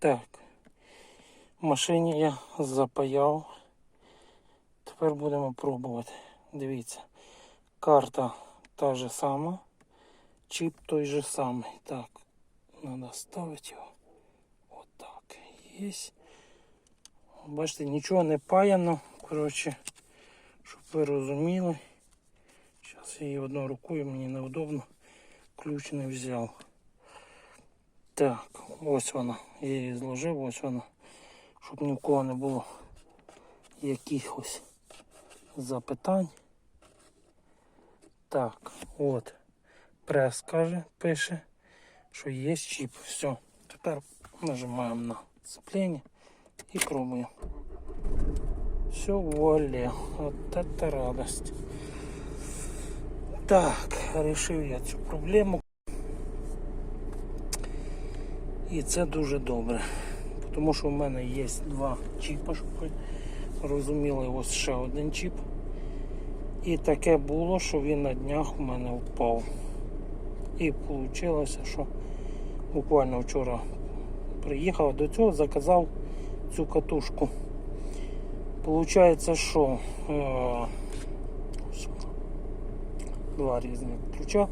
Так. В машині я запаяв. Тепер будемо пробувати. Дивіться. Карта та же сама. Чіп той же самий. Так. Надо ставити його. Отак. Єсть. Бачите, нічого не паяно. Коротше, щоб ви розуміли. Зараз я її одною рукою, мені неудобно. Ключ не взяв. Так, ось вона. Я її зложив, ось вона. Щоб ні в кого не було якихось запитань. Так, от. Прес каже, пише, що є чіп. Все. Тепер нажимаємо на сцепление і пробуємо. Все, вуаля. Вот это радость. Так, решив я цю проблему. І це дуже добре. Тому що в мене є два чіпи, щоб ви розуміли, ось ще один чіп. І таке було, що він на днях у мене впав. І вийшло, що буквально вчора приїхав до цього, заказав цю катушку. Получається, що е, два різні ключа,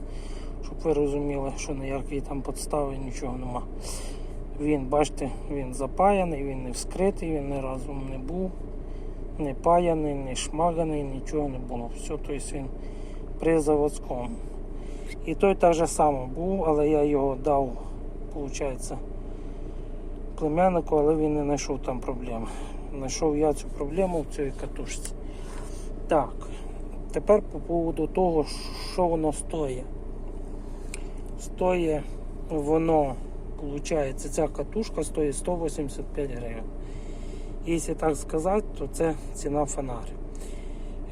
щоб ви розуміли, що ніякої там подстави нічого нема. Він, бачите, він запаяний, він не вскритий, він ні разу не був, не паяний, не шмаганий, нічого не було. Все, тобто він при заводському. І той так же само був, але я його дав, виходить, племяннику, але він не знайшов там проблеми. Знайшов я цю проблему в цій катушці. Так, тепер по поводу того, що воно стоїть. Стоїть воно, виходить, ця катушка стоїть 185 гривень. Якщо так сказати, то це ціна фонаря.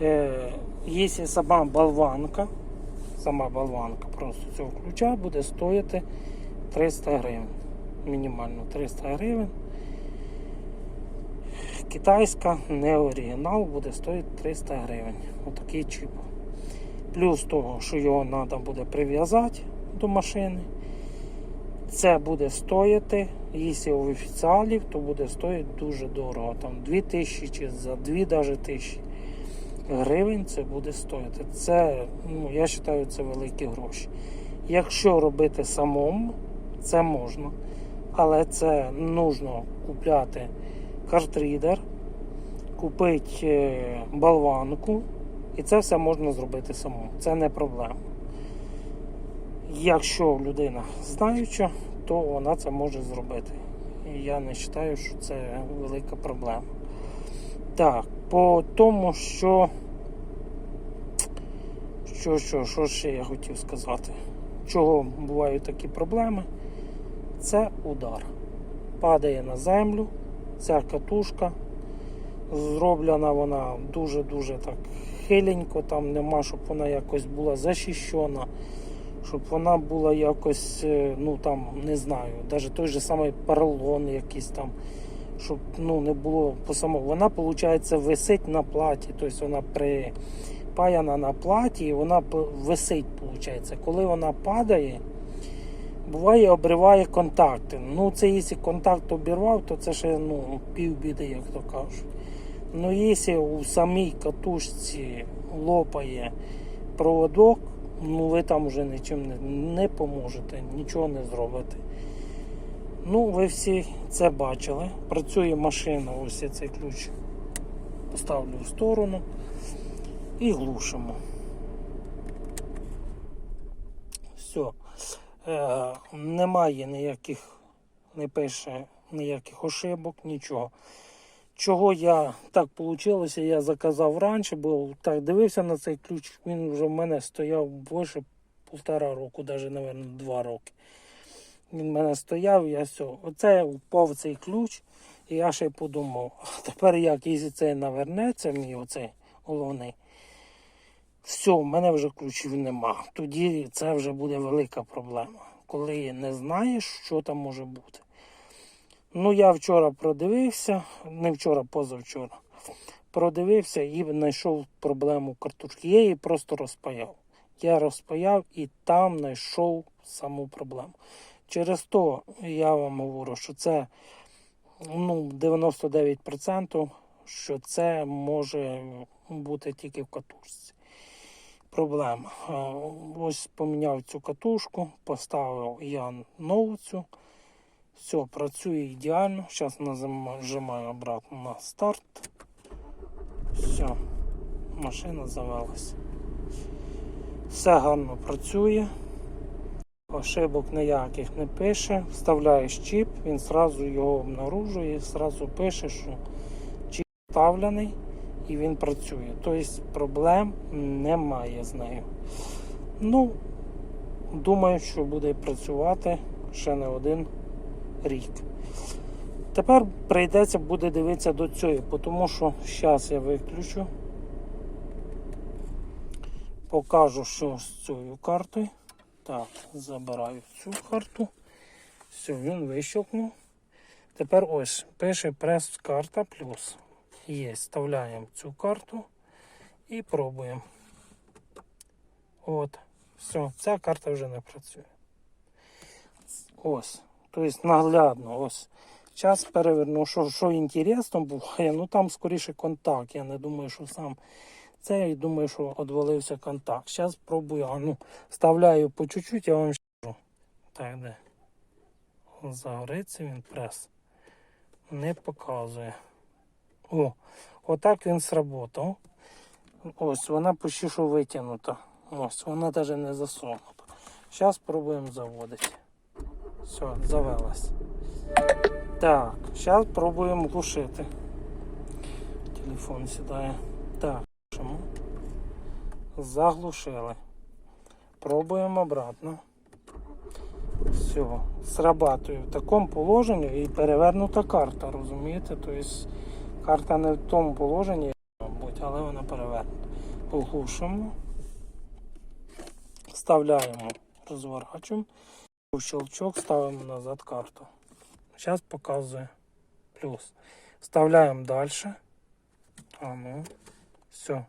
Е, якщо сама болванка, сама болванка просто цього ключа буде стоїти 300 гривень. Мінімально 300 гривень. Китайська, не оригінал, буде стоїти 300 гривень. Отакий чіп. Плюс того, що його треба буде прив'язати до машини. Це буде стоїти, якщо у офіціалів, то буде стоїти дуже дорого. Там 2000 чи за 2 навіть тисячі гривень це буде стоїти. Це, ну, я вважаю, це великі гроші. Якщо робити самому, це можна. Але це нужно купляти картрідер, купити е, болванку, і це все можна зробити самому. Це не проблема. Якщо людина знаюча, то вона це може зробити. І я не вважаю, що це велика проблема. Так, по тому, що. Що, що, що ще я хотів сказати? Чого бувають такі проблеми? Це удар. Падає на землю, ця катушка. Зроблена вона дуже-дуже так хиленько, там нема, щоб вона якось була захищена, щоб вона була якось, е, ну там, не знаю, навіть той же самий поролон якийсь там, щоб ну, не було по самому. Вона, виходить, висить на платі, тобто вона припаяна на платі і вона висить, виходить. Коли вона падає, буває обриває контакти. Ну, це якщо контакт обірвав, то це ще ну, півбіди, як то кажуть. Ну, якщо у самій катушці лопає проводок, ну ви там вже нічим не, не поможете, нічого не зробите. Ну, ви всі це бачили. Працює машина, ось я цей ключ поставлю в сторону і глушимо. Все. Е, немає ніяких, не пише ніяких ошибок, нічого. Чого я так вийшло, я заказав раніше, бо так дивився на цей ключ, він вже в мене стояв більше півтора року, навіть, мабуть, два роки. Він в мене стояв, я все. Оце впав цей ключ, і я ще й подумав, а тепер як, якщо це навернеться, мій оцей головний, все, в мене вже ключів нема. Тоді це вже буде велика проблема, коли не знаєш, що там може бути. Ну, я вчора продивився, не вчора, позавчора. Продивився і знайшов проблему картошки. Я її просто розпаяв. Я розпаяв і там знайшов саму проблему. Через то я вам говорю, що це ну, 99%, що це може бути тільки в катушці. Проблема. Е, Ось поміняв цю катушку, поставив я нову цю. Все, працює ідеально. Зараз нажимаю обратно на старт. Все, машина завелась. Все гарно працює. Ошибок ніяких не пише. Вставляєш чіп, він одразу його обнаружує, одразу пише, що чіп вставлений і він працює. Тобто проблем немає з нею. Ну, думаю, що буде працювати ще не один рік. Тепер прийдеться буде дивитися до цієї, тому що зараз я виключу. Покажу, що з цією картою. Так, забираю цю карту. Все, він вищелкнув. Тепер ось пише прес карта плюс. Є, вставляємо цю карту і пробуємо. От, все, ця карта вже не працює. Ось. Тобто наглядно, ось. Зараз переверну, що, що інтересно буває, ну там скоріше контакт. Я не думаю, що сам це, я думаю, що відвалився контакт. Зараз пробую, а ну, вставляю по чуть-чуть, я вам скажу. Так, де? Загориться він прес. Не показує. О, отак він сработав. Ось, вона почти що витягнута. Ось, вона навіть не засунута. Зараз спробуємо заводити. Все, завелась. Так, зараз пробуємо глушити. Телефон сідає. Так, чому? Заглушили. Пробуємо обратно. Все, срабатує в такому положенні і перевернута карта, розумієте? Тобто карта не в тому положенні, мабуть, але вона перевернута. Оглушимо. Вставляємо, розворачуємо. Щелчок ставимо назад карту. Зараз показує плюс. Вставляємо далі. А ну. Все.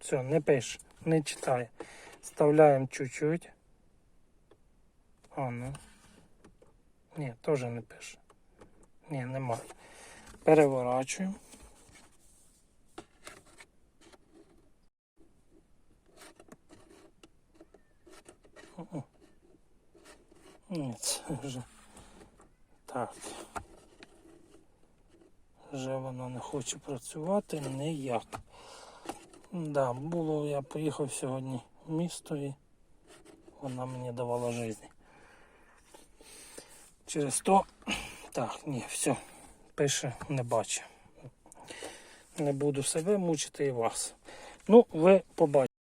Все, не пише, не читає. Вставляємо чуть-чуть. А ну. Ні, теж не пише. Ні, немає. Переворачуємо. Ні, вже так. Вже воно не хоче працювати ніяк. Да, було, я поїхав сьогодні в місто і вона мені давала життя. Через то. Так, ні, все. Пише, не бачу. Не буду себе мучити і вас. Ну, ви побачите.